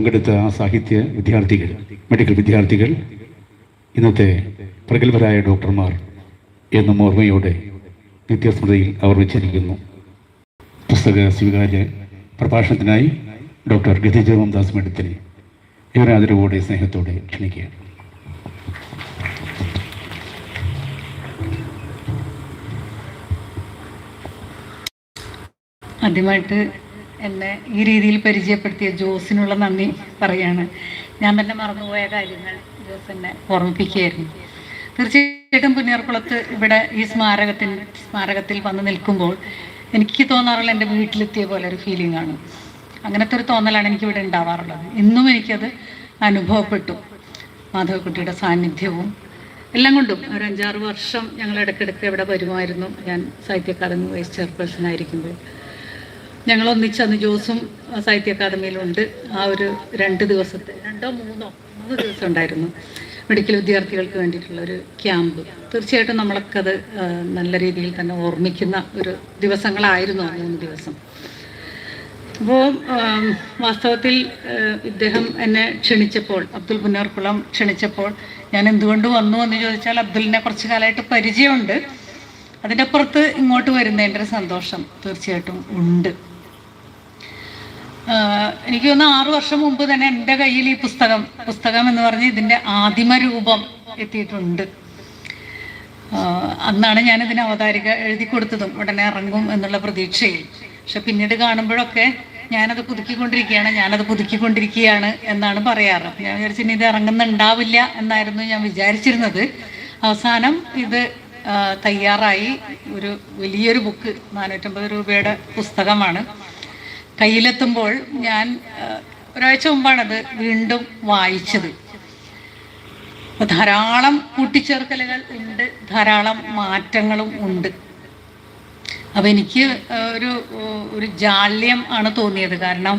പങ്കെടുത്ത ആ സാഹിത്യ വിദ്യാർത്ഥികൾ മെഡിക്കൽ വിദ്യാർത്ഥികൾ ഇന്നത്തെ പ്രഗത്ഭരായ ഡോക്ടർമാർ എന്ന ഓർമ്മയോടെ നിത്യസ്മൃതിയിൽ അവർ വെച്ചിരിക്കുന്നു. പുസ്തക സ്വീകാര്യ പ്രഭാഷണത്തിനായി ഡോക്ടർ ഗതിജ ദാസ് മെഡിത്തിനെ ഏറെ ആദരവോടെ സ്നേഹത്തോടെ ക്ഷണിക്കുകയാണ്. ആദ്യമായിട്ട് എന്നെ ഈ രീതിയിൽ പരിചയപ്പെടുത്തിയ ജോസിനുള്ള നന്ദി പറയാണ്. ഞാൻ തന്നെ മറന്നുപോയ കാര്യങ്ങൾ ജോസ് എന്നെ ഓർമ്മിപ്പിക്കുകയായിരുന്നു. തീർച്ചയായിട്ടും പുന്നേർക്കുളത്ത് ഇവിടെ ഈ സ്മാരകത്തിൽ സ്മാരകത്തിൽ വന്ന് നിൽക്കുമ്പോൾ എനിക്ക് തോന്നാറുള്ള എന്റെ വീട്ടിലെത്തിയ പോലെ ഒരു ഫീലിംഗ് ആണ്. അങ്ങനത്തെ ഒരു തോന്നലാണ് എനിക്ക് ഇവിടെ ഉണ്ടാവാറുള്ളത്. ഇന്നും എനിക്കത് അനുഭവപ്പെട്ടു. മാധവക്കുട്ടിയുടെ സാന്നിധ്യവും എല്ലാം കൊണ്ടും. ഒരു അഞ്ചാറ് വർഷം ഞങ്ങൾ ഇടയ്ക്കിടയ്ക്ക് ഇവിടെ വരുമായിരുന്നു. ഞാൻ സാഹിത്യ അക്കാദമി വൈസ് ചെയർപേഴ്സൺ ആയിരിക്കുമ്പോൾ. ഞങ്ങൾ ഒന്നിച്ചന്ന് ജോസും സാഹിത്യ അക്കാദമിയിലുണ്ട്. ആ ഒരു രണ്ട് ദിവസത്തെ രണ്ടോ മൂന്നോ മൂന്ന് ദിവസം ഉണ്ടായിരുന്നു മെഡിക്കൽ വിദ്യാർത്ഥികൾക്ക് വേണ്ടിയിട്ടുള്ള ഒരു ക്യാമ്പ്. തീർച്ചയായിട്ടും നമ്മളൊക്കെ അത് നല്ല രീതിയിൽ തന്നെ ഓർമ്മിക്കുന്ന ഒരു ദിവസങ്ങളായിരുന്നു ആ മൂന്ന് ദിവസം. അപ്പോൾ വാസ്തവത്തിൽ ഇദ്ദേഹം എന്നെ ക്ഷണിച്ചപ്പോൾ അബ്ദുൽ പുന്നേർക്കുളം ക്ഷണിച്ചപ്പോൾ ഞാൻ എന്തുകൊണ്ട് വന്നു എന്ന് ചോദിച്ചാൽ അബ്ദുലിനെ കുറച്ച് കാലമായിട്ട് പരിചയമുണ്ട്. അതിന്റെ ഇങ്ങോട്ട് വരുന്നതിന്റെ സന്തോഷം തീർച്ചയായിട്ടും ഉണ്ട്. എനിക്ക് തോന്നുന്നു ആറു വർഷം മുമ്പ് തന്നെ എന്റെ കയ്യിൽ ഈ പുസ്തകം പുസ്തകം എന്ന് പറഞ്ഞ് ഇതിന്റെ ആദിമ രൂപം എത്തിയിട്ടുണ്ട്. അന്നാണ് ഞാൻ ഇതിന് അവതാരിക എഴുതി കൊടുത്തതും ഉടനെ ഇറങ്ങും എന്നുള്ള പ്രതീക്ഷയിൽ. പക്ഷെ പിന്നീട് കാണുമ്പോഴൊക്കെ ഞാനത് പുതുക്കിക്കൊണ്ടിരിക്കുകയാണ് ഞാനത് പുതുക്കിക്കൊണ്ടിരിക്കുകയാണ് എന്നാണ് പറയാറ്. ഞാൻ വിചാരിച്ചു ഇനി ഇത് ഇറങ്ങുന്നുണ്ടാവില്ല എന്നായിരുന്നു ഞാൻ വിചാരിച്ചിരുന്നത്. അവസാനം ഇത് തയ്യാറായി. ഒരു വലിയൊരു ബുക്ക് നാനൂറ്റമ്പത് രൂപയുടെ പുസ്തകമാണ്. കയ്യിലെത്തുമ്പോൾ ഞാൻ ഒരാഴ്ച മുമ്പാണത് വീണ്ടും വായിച്ചത്. ധാരാളം കൂട്ടിച്ചേർക്കലുകൾ ഉണ്ട് ധാരാളം മാറ്റങ്ങളും ഉണ്ട്. അപ്പം എനിക്ക് ഒരു ഒരു ജാള്യം ആണ് തോന്നിയത്. കാരണം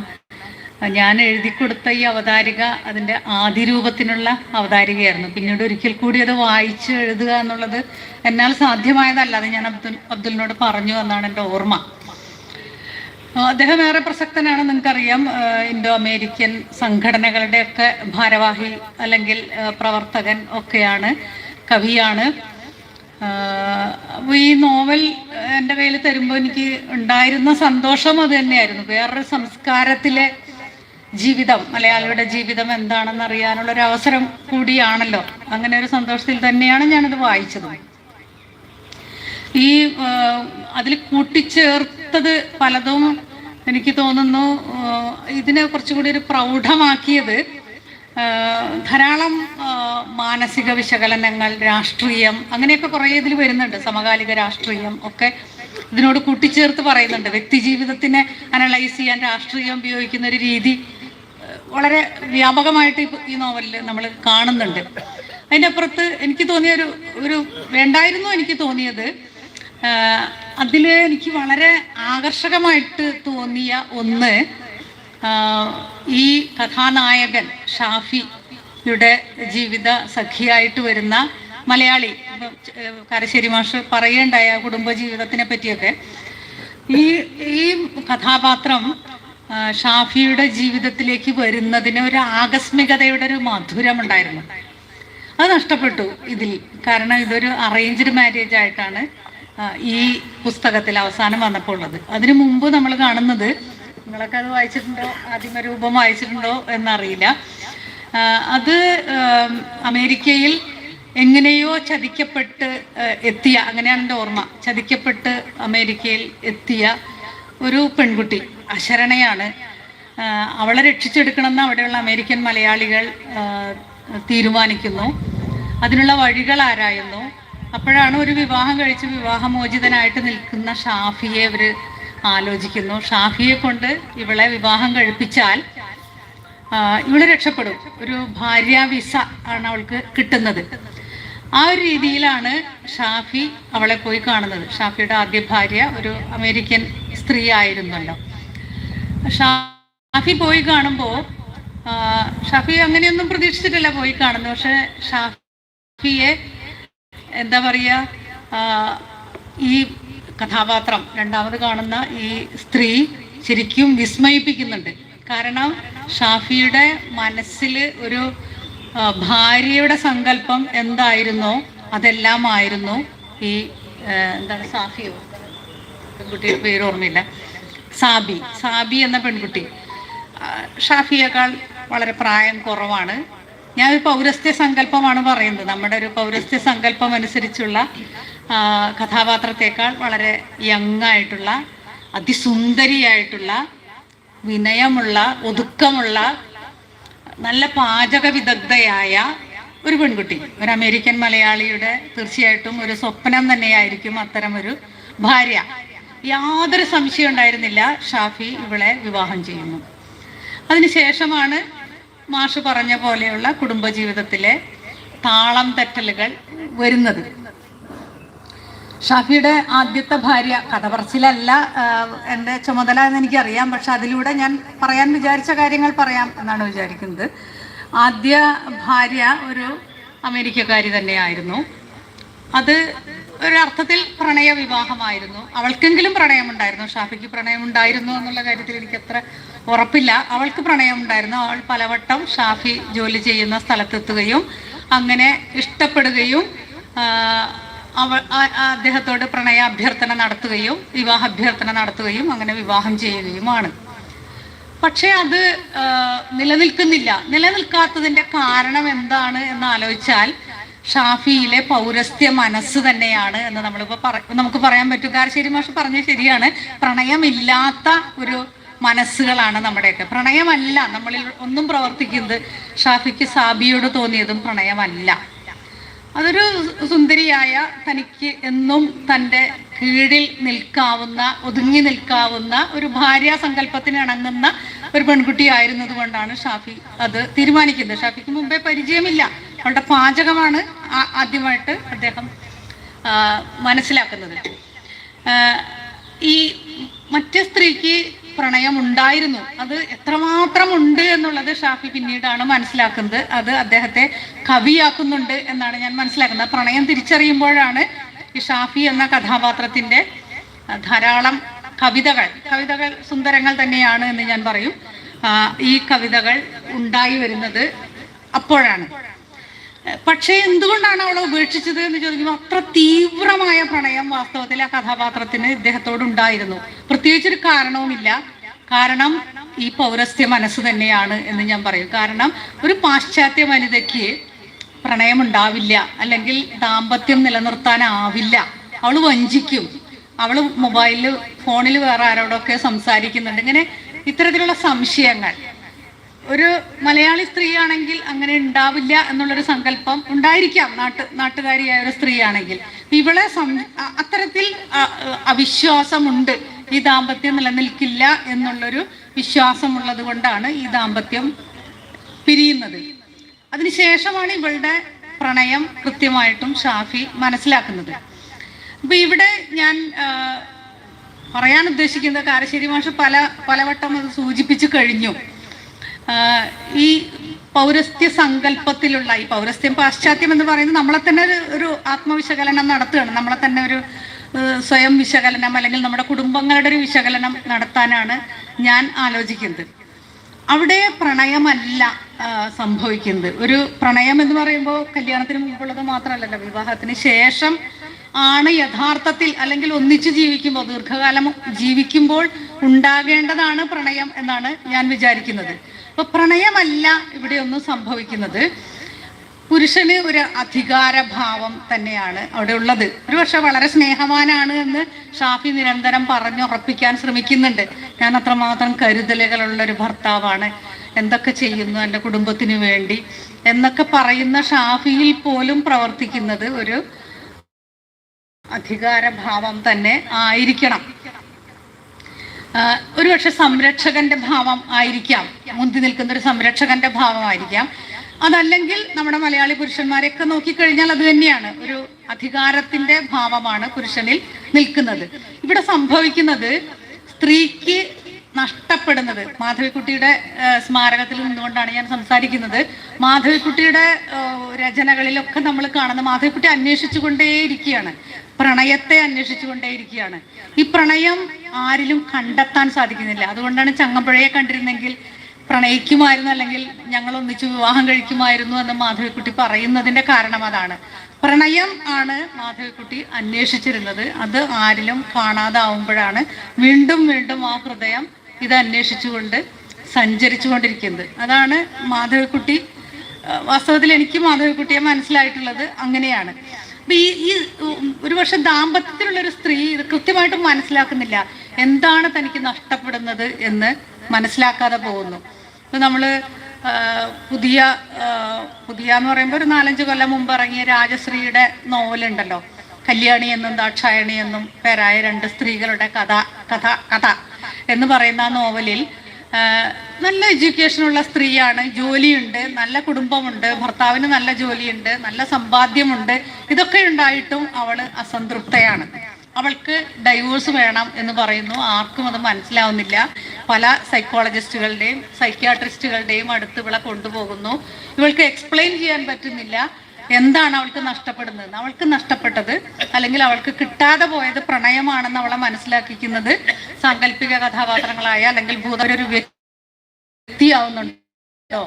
ഞാൻ എഴുതി കൊടുത്ത ഈ അവതാരിക അതിന്റെ ആദ്യ രൂപത്തിനുള്ള അവതാരികയായിരുന്നു. പിന്നീട് ഒരിക്കൽ കൂടി അത് വായിച്ച് എഴുതുക എന്നുള്ളത് എന്നാൽ സാധ്യമായതല്ല. അത് ഞാൻ അബ്ദുൽ അബ്ദുലിനോട് പറഞ്ഞു എന്നാണ് എന്റെ ഓർമ്മ. അദ്ദേഹം ഏറെ പ്രസക്തനാണ് നിങ്ങൾക്കറിയാം. ഇൻഡോ അമേരിക്കൻ സംഘടനകളുടെയൊക്കെ ഭാരവാഹി അല്ലെങ്കിൽ പ്രവർത്തകൻ ഒക്കെയാണ് കവിയാണ്. ഈ നോവൽ എന്റെ കയ്യിൽ തരുമ്പോൾ എനിക്ക് ഉണ്ടായിരുന്ന സന്തോഷം അത് തന്നെയായിരുന്നു. വേറൊരു സംസ്കാരത്തിലെ ജീവിതം മലയാളിയുടെ ജീവിതം എന്താണെന്ന് അറിയാനുള്ള ഒരു അവസരം കൂടിയാണല്ലോ. അങ്ങനെ ഒരു സന്തോഷത്തിൽ തന്നെയാണ് ഞാനത് വായിച്ചത്. ഈ അതിൽ കൂട്ടിച്ചേർത്തത് പലതും എനിക്ക് തോന്നുന്നു ഇതിനെ കുറച്ചുകൂടി ഒരു പ്രൗഢമാക്കിയത് ധാരാളം മാനസിക വിശകലനങ്ങൾ രാഷ്ട്രീയം അങ്ങനെയൊക്കെ കുറേ ഇതിൽ വരുന്നുണ്ട് സമകാലിക രാഷ്ട്രീയം ഒക്കെ ഇതിനോട് കൂട്ടിച്ചേർത്ത് പറയുന്നുണ്ട്. വ്യക്തി ജീവിതത്തിനെ അനലൈസ് ചെയ്യാൻ രാഷ്ട്രീയം ഉപയോഗിക്കുന്ന ഒരു രീതി വളരെ വ്യാപകമായിട്ട് ഈ നോവലിൽ നമ്മൾ കാണുന്നുണ്ട്. അതിനപ്പുറത്ത് എനിക്ക് തോന്നിയ ഒരു ഒരു വേണ്ടായിരുന്നു എനിക്ക് തോന്നിയത് അതിൽ എനിക്ക് വളരെ ആകർഷകമായിട്ട് തോന്നിയ ഒന്ന് ഈ കഥാനായകൻ ഷാഫിയുടെ ജീവിത സഖിയായിട്ട് വരുന്ന മലയാളി കരശ്ശേരി മാഷ് പറയേണ്ടായ കുടുംബ ജീവിതത്തിനെ പറ്റിയൊക്കെ. ഈ ഈ കഥാപാത്രം ഷാഫിയുടെ ജീവിതത്തിലേക്ക് വരുന്നതിന് ഒരു ആകസ്മികതയുടെ ഒരു മധുരം ഉണ്ടായിരുന്നു. അത് നഷ്ടപ്പെട്ടു ഇതിൽ. കാരണം ഇതൊരു അറേഞ്ച്ഡ് മാരേജ് ആയിട്ടാണ് ഈ പുസ്തകത്തിൽ അവസാനം വന്നപ്പോൾ ഉള്ളത്. അതിനു മുമ്പ് നമ്മൾ കാണുന്നത് നിങ്ങളൊക്കെ അത് വായിച്ചിട്ടുണ്ടോ? ആദിമരൂപം വായിച്ചിട്ടുണ്ടോ എന്നറിയില്ല. അത് അമേരിക്കയിൽ എങ്ങനെയോ ചതിക്കപ്പെട്ട് എത്തിയ അങ്ങനെയാണ് എന്റെ ഓർമ്മ. ചതിക്കപ്പെട്ട് അമേരിക്കയിൽ എത്തിയ ഒരു പെൺകുട്ടി അശരണയാണ്. അവളെ രക്ഷിച്ചെടുക്കണമെന്ന് അവിടെയുള്ള അമേരിക്കൻ മലയാളികൾ തീരുമാനിക്കുന്നു. അതിനുള്ള വഴികൾ ആരായുന്നു? അപ്പോഴാണ് ഒരു വിവാഹം കഴിച്ച് വിവാഹമോചിതനായിട്ട് നിൽക്കുന്ന ഷാഫിയെ അവർ ആലോചിക്കുന്നു. ഷാഫിയെ കൊണ്ട് ഇവളെ വിവാഹം കഴിപ്പിച്ചാൽ ഇവൾ രക്ഷപ്പെടും. ഒരു ഭാര്യ വിസ ആണ് അവൾക്ക് കിട്ടുന്നത്. ആ ഒരു രീതിയിലാണ് ഷാഫി അവളെ പോയി കാണുന്നത്. ഷാഫിയുടെ ആദ്യ ഭാര്യ ഒരു അമേരിക്കൻ സ്ത്രീ ആയിരുന്നല്ലോ. ഷാഫി പോയി കാണുമ്പോൾ ഷാഫി അങ്ങനെയൊന്നും പ്രതീക്ഷിച്ചിട്ടില്ല പോയി കാണുന്നത്. പക്ഷെ ഷാഫിയെ എന്താ പറയുക ഈ കഥാപാത്രം രണ്ടാമത് കാണുന്ന ഈ സ്ത്രീ ശരിക്കും വിസ്മയിപ്പിക്കുന്നുണ്ട്. കാരണം ഷാഫിയുടെ മനസ്സിൽ ഒരു ഭാര്യയുടെ സങ്കല്പം എന്തായിരുന്നോ അതെല്ലാമായിരുന്നു ഈ എന്താണ് സാഫിയോ പെൺകുട്ടിയുടെ പേര് ഓർമ്മയില്ല. സാബി സാബി എന്ന പെൺകുട്ടി. ഷാഫിയേക്കാൾ വളരെ പ്രായം കുറവാണ്. ഞാൻ ഒരു പൗരസ്ത്യ സങ്കല്പമാണ് പറയുന്നത്. നമ്മുടെ ഒരു പൗരസ്ത്യ സങ്കല്പം അനുസരിച്ചുള്ള കഥാപാത്രത്തെക്കാൾ വളരെ യങ് ആയിട്ടുള്ള അതിസുന്ദരിയായിട്ടുള്ള വിനയമുള്ള ഒതുക്കമുള്ള നല്ല പാചക വിദഗ്ധയായ ഒരു പെൺകുട്ടി. ഒരു അമേരിക്കൻ മലയാളിയുടെ തീർച്ചയായിട്ടും ഒരു സ്വപ്നം തന്നെയായിരിക്കും അത്തരം ഒരു ഭാര്യ. യാതൊരു സംശയം ഉണ്ടായിരുന്നില്ല ഷാഫി ഇവളെ വിവാഹം ചെയ്യുന്നു. അതിനുശേഷമാണ് മാഷ് പറഞ്ഞ പോലെയുള്ള കുടുംബജീവിതത്തിലെ താളം തെറ്റലുകൾ വരുന്നത്. ഷാഫിയുടെ ആദ്യത്തെ ഭാര്യ കഥ പറച്ചിലല്ല എന്റെ ചുമതല എന്ന് എനിക്കറിയാം പക്ഷെ അതിലൂടെ ഞാൻ പറയാൻ വിചാരിച്ച കാര്യങ്ങൾ പറയാം എന്നാണ് വിചാരിക്കുന്നത്. ആദ്യ ഭാര്യ ഒരു അമേരിക്കക്കാരി തന്നെയായിരുന്നു. അത് ഒരർത്ഥത്തിൽ പ്രണയ വിവാഹമായിരുന്നു അവൾക്കെങ്കിലും പ്രണയമുണ്ടായിരുന്നു. ഷാഫിക്ക് പ്രണയമുണ്ടായിരുന്നു എന്നുള്ള കാര്യത്തിൽ എനിക്ക് അത്ര ഉറപ്പില്ല. അവൾക്ക് പ്രണയമുണ്ടായിരുന്നു. അവൾ പലവട്ടം ഷാഫി ജോലി ചെയ്യുന്ന സ്ഥലത്തെത്തുകയും അങ്ങനെ ഇഷ്ടപ്പെടുകയും അവൾ അദ്ദേഹത്തോട് പ്രണയ അഭ്യർത്ഥന നടത്തുകയും വിവാഹ അഭ്യർത്ഥന നടത്തുകയും അങ്ങനെ വിവാഹം ചെയ്യുകയുമാണ്. പക്ഷേ അത് നിലനിൽക്കുന്നില്ല. നിലനിൽക്കാത്തതിന്റെ കാരണം എന്താണ് എന്ന് ആലോചിച്ചാൽ ഷാഫിയിലെ പൗരസ്ത്യ മനസ്സ് തന്നെയാണ് എന്ന് നമ്മളിപ്പോൾ പറ നമുക്ക് പറയാൻ പറ്റും. കാരശ്ശേരി മാഷ് പറഞ്ഞത് ശരിയാണ്. പ്രണയമില്ലാത്ത ഒരു മനസ്സുകളാണ് നമ്മുടെയൊക്കെ. പ്രണയമല്ല നമ്മളിൽ ഒന്നും പ്രവർത്തിക്കുന്നത്. ഷാഫിക്ക് സാബിയോട് തോന്നിയതും പ്രണയമല്ല. അതൊരു സുന്ദരിയായ തനിക്ക് എന്നും തന്റെ കീഴിൽ നിൽക്കാവുന്ന ഒതുങ്ങി നിൽക്കാവുന്ന ഒരു ഭാര്യ സങ്കല്പത്തിന് ഇണങ്ങുന്ന ഒരു പെൺകുട്ടി ആയിരുന്നത് കൊണ്ടാണ് ഷാഫി അത് തീരുമാനിക്കുന്നത്. ഷാഫിക്ക് മുമ്പേ പരിചയമില്ല. അവളുടെ പാചകമാണ് ആദ്യമായിട്ട് അദ്ദേഹം മനസ്സിലാക്കുന്നത്. ഈ മറ്റ് സ്ത്രീക്ക് പ്രണയം ഉണ്ടായിരുന്നു. അത് എത്രമാത്രം ഉണ്ട് എന്നുള്ളത് ഷാഫി പിന്നീടാണ് മനസ്സിലാക്കുന്നത്. അത് അദ്ദേഹത്തെ കവിയാക്കുന്നുണ്ട് എന്നാണ് ഞാൻ മനസ്സിലാക്കുന്നത്. പ്രണയം തിരിച്ചറിയുമ്പോഴാണ് ഈ ഷാഫി എന്ന കഥാപാത്രത്തിന്റെ ധാരാളം കവിതകൾ കവിതകൾ സുന്ദരങ്ങൾ തന്നെയാണ് എന്ന് ഞാൻ പറയും. ഈ കവിതകൾ ഉണ്ടായി വരുന്നത് അപ്പോഴാണ്. പക്ഷേ എന്തുകൊണ്ടാണ് അവളെ ഉപേക്ഷിച്ചത് എന്ന് ചോദിക്കുമ്പോൾ അത്ര തീവ്രമായ പ്രണയം വാസ്തവത്തിൽ ആ കഥാപാത്രത്തിന് ഇദ്ദേഹത്തോട് ഉണ്ടായിരുന്നു. പ്രത്യേകിച്ചൊരു കാരണവുമില്ല. കാരണം ഈ പൗരസ്ത്യ മനസ്സ് തന്നെയാണ് എന്ന് ഞാൻ പറയും. കാരണം ഒരു പാശ്ചാത്യ വനിതയ്ക്ക് പ്രണയം ഉണ്ടാവില്ല അല്ലെങ്കിൽ ദാമ്പത്യം നിലനിർത്താനാവില്ല. അവൾ വഞ്ചിക്കും. അവൾ മൊബൈലിൽ ഫോണിൽ വേറെ ആരോടൊക്കെ സംസാരിക്കുന്നുണ്ട്. ഇങ്ങനെ ഇത്തരത്തിലുള്ള സംശയങ്ങൾ. ഒരു മലയാളി സ്ത്രീയാണെങ്കിൽ അങ്ങനെ ഉണ്ടാവില്ല എന്നുള്ളൊരു സങ്കല്പം ഉണ്ടായിരിക്കാം. നാട്ട് നാട്ടുകാരിയായ ഒരു സ്ത്രീയാണെങ്കിൽ. ഇവളെ അത്തരത്തിൽ അവിശ്വാസമുണ്ട്. ഈ ദാമ്പത്യം നിലനിൽക്കില്ല എന്നുള്ളൊരു വിശ്വാസമുള്ളത് കൊണ്ടാണ് ഈ ദാമ്പത്യം പിരിയുന്നത്. അതിനുശേഷമാണ് ഇവളുടെ പ്രണയം കൃത്യമായിട്ടും ഷാഫി മനസ്സിലാക്കുന്നത്. അപ്പൊ ഇവിടെ ഞാൻ പറയാൻ ഉദ്ദേശിക്കുന്നത് കാരശ്ശേരി മാഷ് പല പലവട്ടം അത് സൂചിപ്പിച്ചു കഴിഞ്ഞു. ഈ പൗരസ്ത്യ സങ്കല്പത്തിലുള്ള ഈ പൗരസ്ത്യം പാശ്ചാത്യം എന്ന് പറയുന്നത് നമ്മളെ തന്നെ ഒരു ഒരു ആത്മവിശകലനം നടത്തുകയാണ്. നമ്മളെ തന്നെ ഒരു സ്വയം വിശകലനം അല്ലെങ്കിൽ നമ്മുടെ കുടുംബങ്ങളുടെ ഒരു വിശകലനം നടത്താനാണ് ഞാൻ ആലോചിക്കുന്നത്. അവിടെ പ്രണയമല്ല സംഭവിക്കുന്നത്. ഒരു പ്രണയം എന്ന് പറയുമ്പോൾ കല്യാണത്തിന് മുമ്പുള്ളത് മാത്രമല്ലല്ലോ. വിവാഹത്തിന് ശേഷം ആണ് യഥാർത്ഥത്തിൽ അല്ലെങ്കിൽ ഒന്നിച്ചു ജീവിക്കുമ്പോൾ ദീർഘകാലം ജീവിക്കുമ്പോൾ ഉണ്ടാകേണ്ടതാണ് പ്രണയം എന്നാണ് ഞാൻ വിചാരിക്കുന്നത്. അപ്പൊ പ്രണയമല്ല ഇവിടെ ഒന്നും സംഭവിക്കുന്നത്. പുരുഷന് ഒരു അധികാരഭാവം തന്നെയാണ് അവിടെ ഉള്ളത്. ഒരു പക്ഷെ വളരെ സ്നേഹവാനാണ് എന്ന് ഷാഫി നിരന്തരം പറഞ്ഞുറപ്പിക്കാൻ ശ്രമിക്കുന്നുണ്ട്. ഞാൻ അത്രമാത്രം കരുതലുകളുള്ള ഒരു ഭർത്താവാണ്. എന്തൊക്കെ ചെയ്യുന്നു എന്റെ കുടുംബത്തിന് വേണ്ടി എന്നൊക്കെ പറയുന്ന ഷാഫിയിൽ പോലും പ്രവർത്തിക്കുന്നത് ഒരു അധികാരഭാവം തന്നെ ആയിരിക്കണം. ഒരുപക്ഷെ സംരക്ഷകന്റെ ഭാവം ആയിരിക്കാം. മുന്തി നിൽക്കുന്ന ഒരു സംരക്ഷകന്റെ ഭാവമായിരിക്കാം. അതല്ലെങ്കിൽ നമ്മുടെ മലയാളി പുരുഷന്മാരെയൊക്കെ നോക്കിക്കഴിഞ്ഞാൽ അത് തന്നെയാണ്. ഒരു അധികാരത്തിന്റെ ഭാവമാണ് പുരുഷനിൽ നിൽക്കുന്നത്. ഇവിടെ സംഭവിക്കുന്നത് സ്ത്രീക്ക് നഷ്ടപ്പെടുന്നത്. മാധവിക്കുട്ടിയുടെ സ്മാരകത്തിൽ നിന്നുകൊണ്ടാണ് ഞാൻ സംസാരിക്കുന്നത്. മാധവിക്കുട്ടിയുടെ രചനകളിലൊക്കെ നമ്മൾ കാണുന്ന മാധവിക്കുട്ടി അന്വേഷിച്ചുകൊണ്ടേയിരിക്കുകയാണ്. പ്രണയത്തെ അന്വേഷിച്ചുകൊണ്ടേയിരിക്കുകയാണ് ഈ പ്രണയം ആരിലും കണ്ടെത്താൻ സാധിക്കുന്നില്ല. അതുകൊണ്ടാണ് ചങ്ങമ്പുഴയെ കണ്ടിരുന്നെങ്കിൽ പ്രണയിക്കുമായിരുന്നു അല്ലെങ്കിൽ ഞങ്ങൾ ഒന്നിച്ച് വിവാഹം കഴിക്കുമായിരുന്നു എന്ന് മാധവിക്കുട്ടി പറയുന്നതിന്റെ കാരണം അതാണ്. പ്രണയം ആണ് മാധവിക്കുട്ടി അന്വേഷിച്ചിരുന്നത്. അത് ആരിലും കാണാതാവുമ്പോഴാണ് വീണ്ടും വീണ്ടും ആ ഹൃദയം ഇത് അന്വേഷിച്ചുകൊണ്ട് സഞ്ചരിച്ചുകൊണ്ടിരിക്കുന്നത്. അതാണ് മാധവിക്കുട്ടി വാസ്തവത്തിൽ എനിക്ക് മാധവിക്കുട്ടിയെ മനസ്സിലായിട്ടുള്ളത് അങ്ങനെയാണ്. അപ്പൊ ഈ ഈ ഒരുപക്ഷെ ദാമ്പത്യത്തിലുള്ള ഒരു സ്ത്രീ ഇത് കൃത്യമായിട്ടും മനസ്സിലാക്കുന്നില്ല. എന്താണ് തനിക്ക് നഷ്ടപ്പെടുന്നത് എന്ന് മനസ്സിലാക്കാതെ പോകുന്നു. ഇപ്പൊ നമ്മൾ പുതിയ പുതിയ എന്ന് പറയുമ്പോൾ ഒരു നാലഞ്ച് കൊല്ലം മുമ്പ് ഇറങ്ങിയ രാജശ്രീയുടെ നോവലുണ്ടല്ലോ. കല്യാണി എന്നും ദാക്ഷായണി എന്നും പേരായ രണ്ട് സ്ത്രീകളുടെ കഥ കഥ കഥ എന്ന് പറയുന്ന നോവലിൽ നല്ല എഡ്യൂക്കേഷനുള്ള സ്ത്രീയാണ് ജോലിയുണ്ട് നല്ല കുടുംബമുണ്ട് ഭർത്താവിന് നല്ല ജോലിയുണ്ട് നല്ല സമ്പാദ്യമുണ്ട്. ഇതൊക്കെ ഉണ്ടായിട്ടും അവൾ അസംതൃപ്തയാണ്. അവൾക്ക് ഡൈവോഴ്സ് വേണം എന്ന് പറയുന്നു. ആർക്കും അത് മനസ്സിലാവുന്നില്ല. പല സൈക്കോളജിസ്റ്റുകളുടെയും സൈക്യാട്രിസ്റ്റുകളുടെയും അടുത്ത് ഇവളെ കൊണ്ടുപോകുന്നു. ഇവൾക്ക് എക്സ്പ്ലെയിൻ ചെയ്യാൻ പറ്റുന്നില്ല. എന്താണ് അവൾക്ക് നഷ്ടപ്പെടുന്നത്? അവൾക്ക് നഷ്ടപ്പെട്ടത് അല്ലെങ്കിൽ അവൾക്ക് കിട്ടാതെ പോയത് പ്രണയമാണെന്ന് അവളെ മനസ്സിലാക്കിക്കുന്നത് സാങ്കല്പിക കഥാപാത്രങ്ങളായ അല്ലെങ്കിൽ ഭൂത. ഒരു വ്യക്തിയാവുന്നുണ്ടോ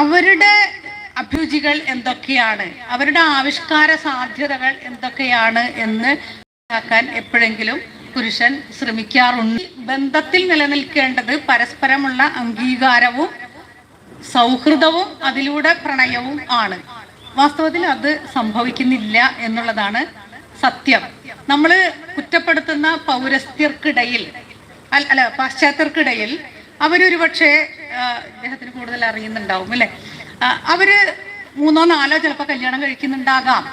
അവരുടെ അഭിരുചികൾ എന്തൊക്കെയാണ്? അവരുടെ ആവിഷ്കാര സാധ്യതകൾ എന്തൊക്കെയാണ് എന്ന് മനസ്സിലാക്കാൻ എപ്പോഴെങ്കിലും പുരുഷൻ ശ്രമിക്കാറുണ്ട്. ബന്ധത്തിൽ നിലനിൽക്കേണ്ടത് പരസ്പരമുള്ള അംഗീകാരവും സൗഹൃദവും അതിലൂടെ പ്രണയവും ആണ്. വാസ്തവത്തിൽ അത് സംഭവിക്കുന്നില്ല എന്നുള്ളതാണ് സത്യം. നമ്മൾ കുറ്റപ്പെടുത്തുന്ന പൗരസ്ത്യർക്കിടയിൽ അല്ല പാശ്ചാത്യർക്കിടയിൽ അവരൊരു പക്ഷേ ഇദ്ദേഹത്തിന് കൂടുതൽ അറിയുന്നുണ്ടാവും അല്ലെ? അവർ മൂന്നോ നാലോ ചിലപ്പോൾ കല്യാണം കഴിക്കുന്നുണ്ടാകാം.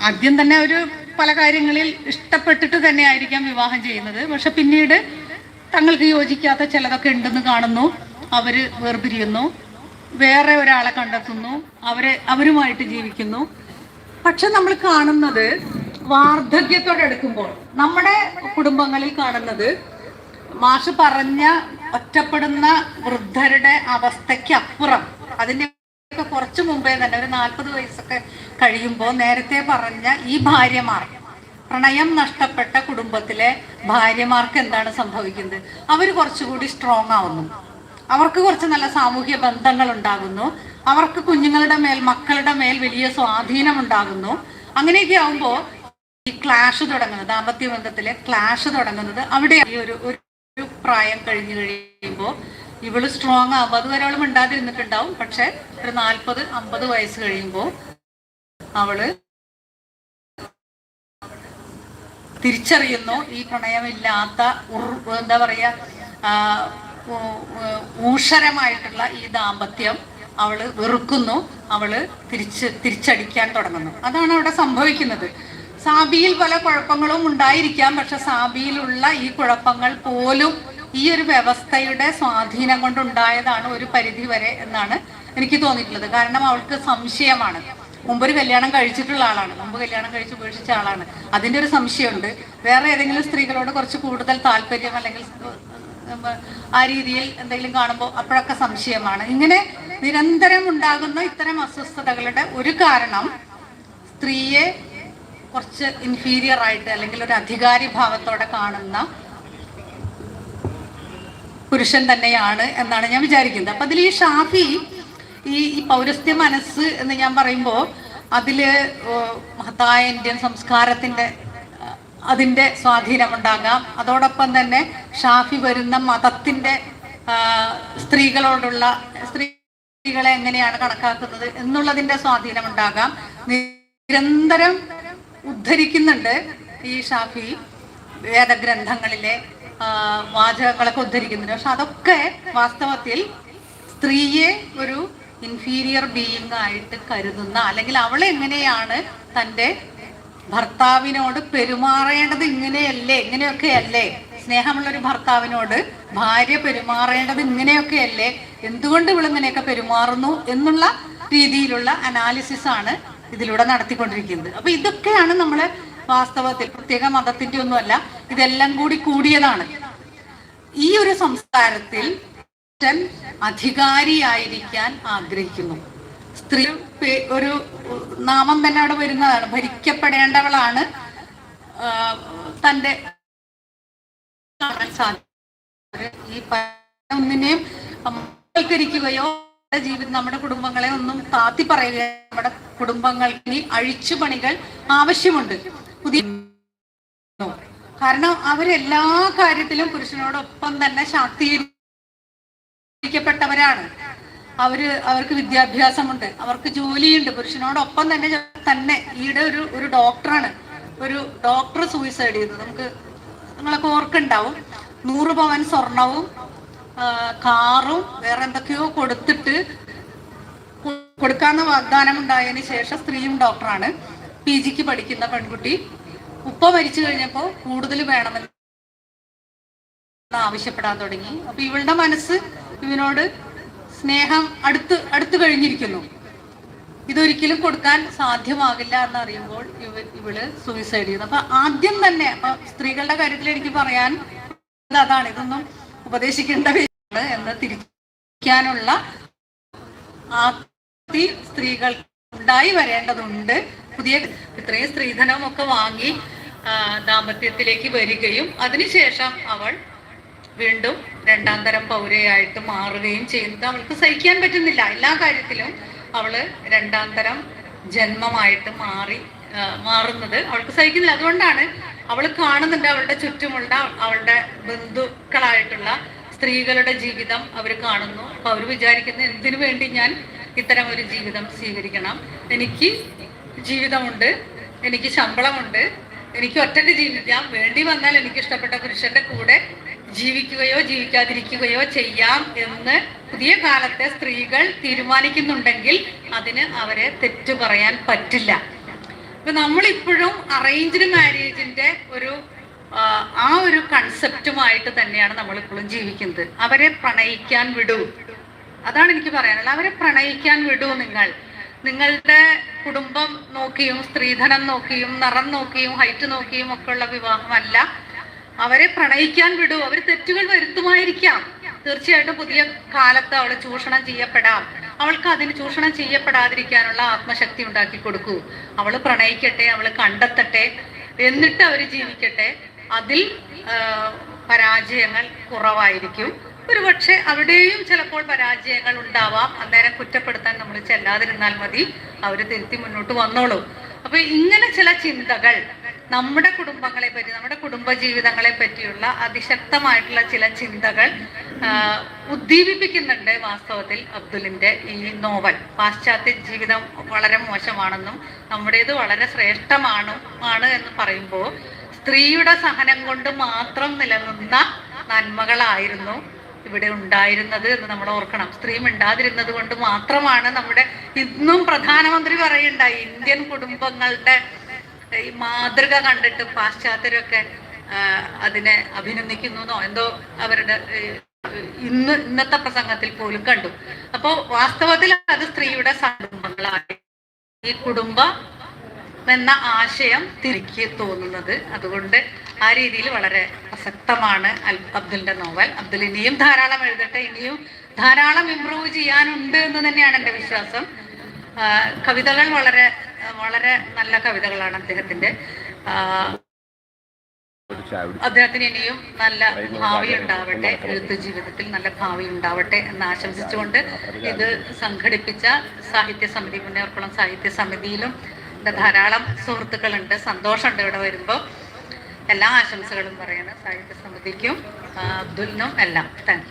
ആദ്യം തന്നെ ഒരു പല കാര്യങ്ങളിൽ ഇഷ്ടപ്പെട്ടിട്ട് തന്നെ ആയിരിക്കാം വിവാഹം ചെയ്യുന്നത്. പക്ഷെ പിന്നീട് തങ്ങൾക്ക് യോജിക്കാത്ത ചിലതൊക്കെ ഉണ്ടെന്ന് കാണുന്നു. അവർ വേർപിരിയുന്നു. വേറെ ഒരാളെ കണ്ടെത്തുന്നു. അവരെ അവരുമായിട്ട് ജീവിക്കുന്നു. പക്ഷെ നമ്മൾ കാണുന്നത് വാർദ്ധക്യത്തോടെ എടുക്കുമ്പോൾ നമ്മുടെ കുടുംബങ്ങളിൽ കാണുന്നത് മാഷ് പറഞ്ഞ ഒറ്റപ്പെടുന്ന വൃദ്ധരുടെ അവസ്ഥയ്ക്ക് അപ്പുറം അതിന്റെ കുറച്ചു മുമ്പേ തന്നെ ഒരു നാൽപ്പത് വയസ്സൊക്കെ കഴിയുമ്പോൾ നേരത്തെ പറഞ്ഞ ഈ ഭാര്യമാർ പ്രണയം നഷ്ടപ്പെട്ട കുടുംബത്തിലെ ഭാര്യമാർക്ക് എന്താണ് സംഭവിക്കുന്നത്? അവർ കുറച്ചുകൂടി സ്ട്രോങ് ആവുന്നു. അവർക്ക് കുറച്ച് നല്ല സാമൂഹ്യ ബന്ധങ്ങൾ ഉണ്ടാകുന്നു അവർക്ക് കുഞ്ഞുങ്ങളുടെ മേൽ മക്കളുടെ മേൽ വലിയ സ്വാധീനം ഉണ്ടാകുന്നു അങ്ങനെയൊക്കെ ആവുമ്പോൾ ഈ ക്ലാഷ് തുടങ്ങുന്നത് ദാമ്പത്യ ബന്ധത്തിലെ ക്ലാഷ് തുടങ്ങുന്നത് അവിടെ ഒരു ഒരു പ്രായം കഴിഞ്ഞു കഴിയുമ്പോൾ ഇവൾ സ്ട്രോങ് ആകുമ്പോൾ അതുവരെ അവൾ മിണ്ടാതിരുന്നിട്ടുണ്ടാവും. പക്ഷെ ഒരു നാൽപ്പത് അമ്പത് വയസ്സ് കഴിയുമ്പോൾ അവൾ തിരിച്ചറിയുന്നു ഈ പ്രണയമില്ലാത്ത എന്താ പറയാ ഊഷരമായിട്ടുള്ള ഈ ദാമ്പത്യം അവൾ വെറുക്കുന്നു അവൾ തിരിച്ച് തിരിച്ചടിക്കാൻ തുടങ്ങുന്നു. അതാണ് അവിടെ സംഭവിക്കുന്നത്. സാബിയിൽ പല കുഴപ്പങ്ങളും ഉണ്ടായിരിക്കാം പക്ഷെ സാബിയിലുള്ള ഈ കുഴപ്പങ്ങൾ പോലും ഈ ഒരു വ്യവസ്ഥയുടെ സ്വാധീനം കൊണ്ടുണ്ടായതാണ് ഒരു പരിധി വരെ എന്നാണ് എനിക്ക് തോന്നിയിട്ടുള്ളത്. കാരണം അവൾക്ക് സംശയമാണ്. മുമ്പ് ഒരു കല്യാണം കഴിച്ചിട്ടുള്ള ആളാണ്. മുമ്പ് കല്യാണം കഴിച്ച് ഉപേക്ഷിച്ച ആളാണ്. അതിന്റെ ഒരു സംശയമുണ്ട്. വേറെ ഏതെങ്കിലും സ്ത്രീകളോട് കുറച്ച് കൂടുതൽ താല്പര്യം അല്ലെങ്കിൽ ആ രീതിയിൽ എന്തെങ്കിലും കാണുമ്പോൾ അപ്പോഴൊക്കെ സംശയമാണ്. ഇങ്ങനെ നിരന്തരം ഉണ്ടാകുന്ന ഇത്തരം അസ്വസ്ഥതകളുടെ ഒരു കാരണം സ്ത്രീയെ കുറച്ച് ഇൻഫീരിയർ ആയിട്ട് അല്ലെങ്കിൽ ഒരു അധികാരി ഭാവത്തോടെ കാണുന്ന പുരുഷൻ തന്നെയാണ് എന്നാണ് ഞാൻ വിചാരിക്കുന്നത്. അപ്പൊ അതിൽ ഈ ഷാഫി ഈ ഈ പൗരസ്ത്യ മനസ്സ് എന്ന് ഞാൻ പറയുമ്പോൾ ഏഹ്, മഹത്തായ ഇന്ത്യൻ സംസ്കാരത്തിന്റെ അതിന്റെ സ്വാധീനമുണ്ടാകാം അതോടൊപ്പം തന്നെ ഷാഫി വരുന്ന മതത്തിന്റെ സ്ത്രീകളോടുള്ള സ്ത്രീകളെ എങ്ങനെയാണ് കണക്കാക്കുന്നത് എന്നുള്ളതിന്റെ സ്വാധീനമുണ്ടാകാം നിരന്തരം ഉദ്ധരിക്കുന്നുണ്ട് ഈ ഷാഫി വേദഗ്രന്ഥങ്ങളിലെ വാചകങ്ങളൊക്കെ ഉദ്ധരിക്കുന്നുണ്ട്. പക്ഷെ അതൊക്കെ വാസ്തവത്തിൽ സ്ത്രീയെ ഒരു ഇൻഫീരിയർ ബീയിങ് ആയിട്ട് കരുതുന്ന അല്ലെങ്കിൽ അവൾ എങ്ങനെയാണ് തന്റെ ഭർത്താവിനോട് പെരുമാറേണ്ടത് ഇങ്ങനെയല്ലേ ഇങ്ങനെയൊക്കെയല്ലേ? സ്നേഹമുള്ള ഒരു ഭർത്താവിനോട് ഭാര്യ പെരുമാറേണ്ടത് ഇങ്ങനെയൊക്കെയല്ലേ? എന്തുകൊണ്ട് ഇവളിങ്ങനെയൊക്കെ പെരുമാറുന്നു എന്നുള്ള രീതിയിലുള്ള അനാലിസിസ് ആണ് ഇതിലൂടെ നടത്തിക്കൊണ്ടിരിക്കുന്നത്. അപ്പൊ ഇതൊക്കെയാണ് നമ്മൾ വാസ്തവത്തിൽ പ്രത്യേക മതത്തിന്റെ ഒന്നുമല്ല ഇതെല്ലാം കൂടി കൂടിയതാണ്. ഈ ഒരു സംസ്കാരത്തിൽ അധികാരിയായിരിക്കാൻ ആഗ്രഹിക്കുന്നു. സ്ത്രീ ഒരു നാമം തന്നെ അവിടെ വരുന്നതാണ്. ഭരിക്കപ്പെടേണ്ടവളാണ് തന്റെ ഈ ഒന്നിനെയും ജീവിതം നമ്മുടെ കുടുംബങ്ങളെ ഒന്നും താത്തി പറയുകയോ നമ്മുടെ കുടുംബങ്ങൾക്ക് ഇനി അഴിച്ചുപണികൾ ആവശ്യമുണ്ട്. പുതിയ കാരണം അവരെല്ലാ കാര്യത്തിലും പുരുഷനോടൊപ്പം തന്നെ ശാക്തീകരിക്കപ്പെട്ടവരാണ്. അവർ അവർക്ക് വിദ്യാഭ്യാസമുണ്ട്. അവർക്ക് ജോലിയുണ്ട്. പുരുഷനോടൊപ്പം തന്നെ തന്നെ ഈടെ ഒരു ഒരു ഡോക്ടറാണ്. ഒരു ഡോക്ടർ സൂയിസൈഡ് ചെയ്തത് നമുക്ക് നിങ്ങളൊക്കെ ഓർക്കുണ്ടാവും നൂറ് പവൻ സ്വർണവും കാറും വേറെ എന്തൊക്കെയോ കൊടുത്തിട്ട് കൊടുക്കാന്ന് വാഗ്ദാനം ഉണ്ടായതിനു ശേഷം സ്ത്രീയും ഡോക്ടറാണ്. പി ജിക്ക് പഠിക്കുന്ന പെൺകുട്ടി ഉപ്പ മരിച്ചു കഴിഞ്ഞപ്പോൾ കൂടുതൽ വേണമെന്ന് ആവശ്യപ്പെടാൻ തുടങ്ങി. അപ്പൊ ഇവളുടെ മനസ്സ് ഇവനോട് സ്നേഹം അടുത്ത് അടുത്ത് കഴിഞ്ഞിരിക്കുന്നു. ഇതൊരിക്കലും കൊടുക്കാൻ സാധ്യമാകില്ല എന്ന് അറിയുമ്പോൾ ഇവ ഇവൾ സൂയിസൈഡ് ചെയ്തു അപ്പൊ ആദ്യം തന്നെ അപ്പൊ സ്ത്രീകളുടെ കാര്യത്തിൽ എനിക്ക് പറയാൻ അതാണ്. ഇതൊന്നും ഉപദേശിക്കേണ്ട എന്ന് തിരിക്കാനുള്ള ആ സ്ത്രീകൾ ഉണ്ടായി വരേണ്ടതുണ്ട്. പുതിയ ഇത്രയും സ്ത്രീധനം ഒക്കെ വാങ്ങി ദാമ്പത്യത്തിലേക്ക് വരികയും അതിനുശേഷം അവൾ വീണ്ടും രണ്ടാം തരം പൗരയായിട്ട് മാറുകയും ചെയ്യുന്നത് അവൾക്ക് സഹിക്കാൻ പറ്റുന്നില്ല. എല്ലാ കാര്യത്തിലും അവൾ രണ്ടാം തരം ജന്മമായിട്ട് മാറി മാറുന്നത് അവൾക്ക് സഹിക്കുന്നില്ല. അതുകൊണ്ടാണ് അവൾ കാണുന്നുണ്ട് അവളുടെ ചുറ്റുമുള്ള അവളുടെ ബന്ധുക്കളായിട്ടുള്ള സ്ത്രീകളുടെ ജീവിതം അവർ കാണുന്നു. അപ്പൊ അവർ വിചാരിക്കുന്നത് എന്തിനു വേണ്ടി ഞാൻ ഇത്തരം ഒരു ജീവിതം സ്വീകരിക്കണം. എനിക്ക് ജീവിതമുണ്ട് എനിക്ക് ശമ്പളമുണ്ട് എനിക്ക് ഒറ്റയ്ക്ക് ജീവിക്കാം വേണ്ടി വന്നാൽ എനിക്ക് ഇഷ്ടപ്പെട്ട പുരുഷന്റെ കൂടെ ജീവിക്കുകയോ ജീവിക്കാതിരിക്കുകയോ ചെയ്യാം എന്ന് പുതിയ കാലത്തെ സ്ത്രീകൾ തീരുമാനിക്കുന്നുണ്ടെങ്കിൽ അതിന് അവരെ തെറ്റു പറയാൻ പറ്റില്ല. ഇപ്പൊ നമ്മളിപ്പോഴും അറേഞ്ച്ഡ് മാരേജിന്റെ ഒരു ആ ഒരു കൺസെപ്റ്റുമായിട്ട് തന്നെയാണ് നമ്മൾ ഇപ്പോഴും ജീവിക്കുന്നത്. അവരെ പ്രണയിക്കാൻ വിടൂ. അതാണ് എനിക്ക് പറയാനുള്ളത്. അവരെ പ്രണയിക്കാൻ വിടൂ നിങ്ങൾ. നിങ്ങളുടെ കുടുംബം നോക്കിയും സ്ത്രീധനം നോക്കിയും നിറം നോക്കിയും ഹൈറ്റ് നോക്കിയും ഒക്കെ ഉള്ള വിവാഹമല്ല. അവരെ പ്രണയിക്കാൻ വിടൂ. അവർ തെറ്റുകൾ വരുത്തുമായിരിക്കാം. തീർച്ചയായിട്ടും പുതിയ കാലത്ത് അവൾ ചൂഷണം ചെയ്യപ്പെടാം. അവൾക്ക് അതിന് ചൂഷണം ചെയ്യപ്പെടാതിരിക്കാനുള്ള ആത്മശക്തി ഉണ്ടാക്കി കൊടുക്കൂ. അവൾ പ്രണയിക്കട്ടെ അവൾ കണ്ടെത്തട്ടെ എന്നിട്ട് അവർ ജീവിക്കട്ടെ. അതിൽ പരാജയങ്ങൾ കുറവായിരിക്കും. ഒരുപക്ഷെ അവിടെയും ചിലപ്പോൾ പരാജയങ്ങൾ ഉണ്ടാവാം. അന്നേരം കുറ്റപ്പെടുത്താൻ നമ്മൾ ചെല്ലാതിരുന്നാൽ മതി. അവർ തിരുത്തി മുന്നോട്ട് വന്നോളൂ. അപ്പൊ ഇങ്ങനെ ചില ചിന്തകൾ നമ്മുടെ കുടുംബങ്ങളെ പറ്റി നമ്മുടെ കുടുംബ ജീവിതങ്ങളെ പറ്റിയുള്ള അതിശക്തമായിട്ടുള്ള ചില ചിന്തകൾ ഉദ്ദീപിപ്പിക്കുന്നുണ്ട് വാസ്തവത്തിൽ അബ്ദുലിന്റെ ഈ നോവൽ. പാശ്ചാത്യ ജീവിതം വളരെ മോശമാണെന്നും നമ്മുടേത് വളരെ ശ്രേഷ്ഠമാണ് ആണ് എന്ന് പറയുമ്പോൾ സ്ത്രീയുടെ സഹനം കൊണ്ട് മാത്രം നിലനിന്ന നന്മകളായിരുന്നു ഇവിടെ ഉണ്ടായിരുന്നത് എന്ന് നമ്മൾ ഓർക്കണം. സ്ത്രീ മിണ്ടാതിരുന്നത് കൊണ്ട് മാത്രമാണ് നമ്മുടെ ഇന്നും പ്രധാനമന്ത്രി പറയുണ്ടായി ഇന്ത്യൻ കുടുംബങ്ങളുടെ ഈ മാതൃക കണ്ടിട്ട് പാശ്ചാത്യരൊക്കെ അതിനെ അഭിനന്ദിക്കുന്നു എന്തോ അവരുടെ ഇന്ന് ഇന്നത്തെ പ്രസംഗത്തിൽ പോലും കണ്ടു. അപ്പോ വാസ്തവത്തിൽ അത് സ്ത്രീയുടെ കുടുംബങ്ങളായി ഈ കുടുംബ എന്ന ആശയം തിരികെ തോന്നുന്നത്. അതുകൊണ്ട് ആ രീതിയിൽ വളരെ പ്രസക്തമാണ് അൽ അബ്ദുലിന്റെ നോവൽ. അബ്ദുൽ ഇനിയും ധാരാളം എഴുതട്ടെ ഇനിയും ധാരാളം ഇമ്പ്രൂവ് ചെയ്യാനുണ്ട് എന്ന് തന്നെയാണ് എന്റെ വിശ്വാസം. കവിതകൾ വളരെ വളരെ നല്ല കവിതകളാണ് അദ്ദേഹത്തിന്റെ അദ്ദേഹത്തിന് ഇനിയും നല്ല ഭാവി ഉണ്ടാവട്ടെ എഴുത്ത് ജീവിതത്തിൽ നല്ല ഭാവി ഉണ്ടാവട്ടെ എന്ന് ആശംസിച്ചുകൊണ്ട് ഇത് സംഘടിപ്പിച്ച സാഹിത്യ സമിതി മുന്നേർക്കുളം സാഹിത്യ സമിതിയിലും ഇവിടെ ധാരാളം സുഹൃത്തുക്കളുണ്ട്. സന്തോഷമുണ്ട് ഇവിടെ വരുമ്പോൾ എല്ലാ ആശംസകളും പറയണം സാഹിത്യ സമിതിക്കും അബ്ദുലിനും എല്ലാം. താങ്ക്